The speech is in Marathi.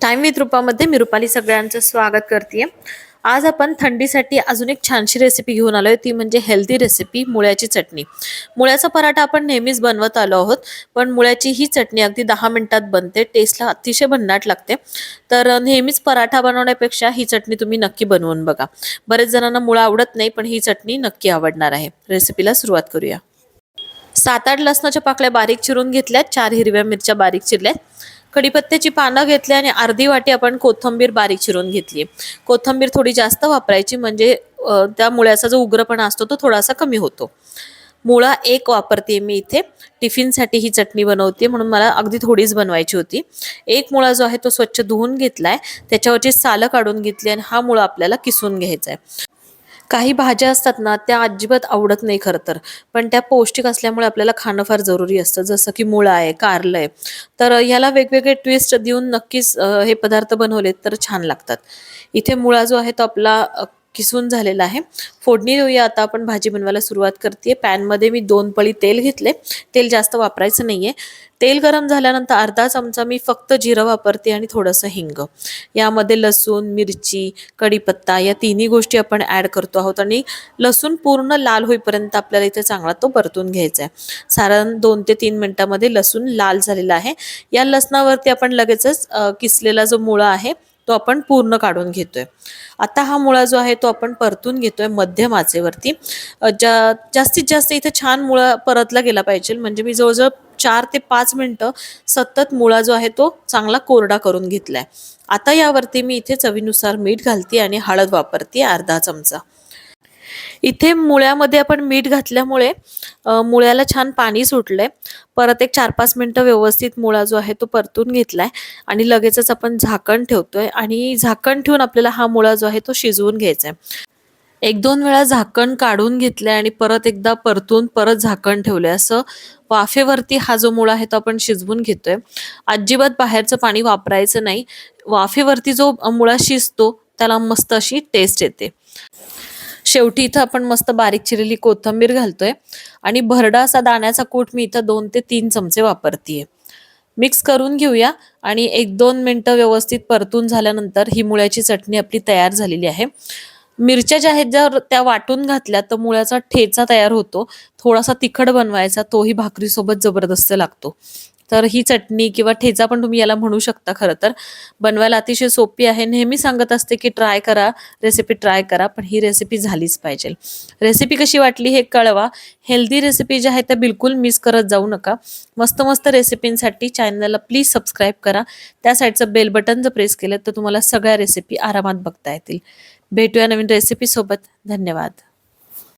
टाइम विथ रूपामध्ये मी रुपाली सगळ्यांचं स्वागत करते आज आपण थंडीसाठी अजून एक छानशी रेसिपी घेऊन आलोय. ती म्हणजे हेल्दी रेसिपी मुळ्याची चटणी. मुळ्याचा पराठा आपण नेहमीच बनवत आलो आहोत पण मुळ्याची ही चटणी अगदी दहा मिनिटात बनते. टेस्टला अतिशय भन्नाट लागते. तर नेहमीच पराठा बनवण्यापेक्षा ही चटणी तुम्ही नक्की बनवून बघा. बरेच जणांना मुळा आवडत नाही पण ही चटणी नक्की आवडणार आहे. रेसिपीला सुरुवात करूया. सात आठ लसणाच्या पाकळ्या बारीक चिरून घेतल्या चार हिरव्या मिरच्या बारीक चिरल्या कढीपत्त्याची पानं घेतली आणि अर्धी वाटी आपण कोथंबीर बारीक चिरून घेतली. कोथंबीर थोडी जास्त वापरायची म्हणजे त्या मुळ्याचा जो उग्रपणा असतो तो थोडासा कमी होतो. मुळा एक वापरते मी इथे. टिफिनसाठी ही चटणी बनवते म्हणून मला अगदी थोडीच बनवायची होती. एक मुळा जो आहे तो स्वच्छ धुवून घेतला आहे त्याच्यावरची सालं काढून घेतली आणि हा मुळा आपल्याला किसून घ्यायचा आहे. काही भाज्या असतात ना त्या अजिबात आवडत नाही खरं तर. पण त्या पौष्टिक असल्यामुळे आपल्याला खाणं फार जरुरी असतं. जसं की मुळा आहे कारलं आहे तर ह्याला वेगवेगळे ट्विस्ट देऊन नक्कीच हे पदार्थ बनवले तर छान लागतात. इथे मुळा जो आहे तो आपला किसून झालेला आहे. फोडणी देऊया. आता आपण भाजी बनवायला सुरुवात करते पॅनमध्ये मी दोन पळी तेल घेतले. तेल जास्त वापरायचं नाहीये. तेल गरम झाल्यानंतर अर्धा चमचा मी फक्त जिरं वापरते आणि थोडंसं हिंग. यामध्ये लसूण मिरची कढीपत्ता या तिन्ही गोष्टी आपण ॲड करतो आहोत आणि लसूण पूर्ण लाल होईपर्यंत आपल्याला इथे चांगला तो परतून घ्यायचा आहे. साधारण दोन ते तीन मिनटामध्ये लसूण लाल झालेला आहे. या लसणावरती आपण लगेचच किसलेला जो मुळा आहे तो आपण पूर्ण काढून घेतोय. आता हा मुळा जो आहे तो आपण परतून घेतोय मध्यम आचेवरती. ज्या जा जास्तीत जास्त इथे छान मुळा परतला गेला पाहिजे. म्हणजे मी जवळजवळ चार ते पाच मिनटं सतत मुळा जो आहे तो चांगला कोरडा करून घेतलाय. आता यावरती मी इथे चवीनुसार मीठ घालते आणि हळद वापरते अर्धा चमचा. इथे मुळ्यामध्ये आपण मीठ घातल्यामुळे मुळ्याला छान पाणी सुटलंय. परत एक चार पाच मिनटं व्यवस्थित मुळा जो आहे तो परतून घेतलाय आणि लगेचच आपण झाकण ठेवतोय आणि झाकण ठेवून आपल्याला हा मुळा जो आहे तो शिजवून घ्यायचा आहे एक दोन वेळा झाकण काढून घेतलंय आणि परत एकदा परतून परत झाकण ठेवलंय. असं वाफेवरती हा जो मुळा आहे तो आपण शिजवून घेतोय. अजिबात बाहेरचं पाणी वापरायचं नाही. वाफेवरती जो मुळा शिजतो त्याला मस्त अशी टेस्ट येते. शेवटी इथं आपण मस्त बारीक चिरलेली कोथंबीर घालतोय. आणि भरडा असा दाण्याचा कूट मी इथं दोन ते तीन चमचे वापरतीये. मिक्स करून घेऊया आणि एक दोन मिनटं व्यवस्थित परतून झाल्यानंतर ही मुळ्याची चटणी आपली तयार झालेली आहे. मिरच्या ज्या आहेत जर त्या वाटून घातल्या तर मुळ्याचा ठेचा तयार होतो. थोडासा तिखट बनवायचा तोही भाकरीसोबत जबरदस्त लागतो. तर ही चटणी किंवा ठेचा पण तुम्ही याला म्हणू शकता खरं तर. बनवायला अतिशय सोपी आहे. नेहमी सांगत असते की ट्राय करा रेसिपी ट्राय करा पण ही रेसिपी झालीच पाहिजे. रेसिपी कशी वाटली हे कळवा. हेल्दी रेसिपी ज्या आहेत त्या बिलकुल मिस करत जाऊ नका. मस्त मस्त रेसिपींसाठी चॅनलला प्लीज सबस्क्राईब करा. त्या साईडचं बेल बटन जर प्रेस केलं तर तुम्हाला सगळ्या रेसिपी आरामात बघता येतील. भेटूया नवीन रेसिपीसोबत धन्यवाद.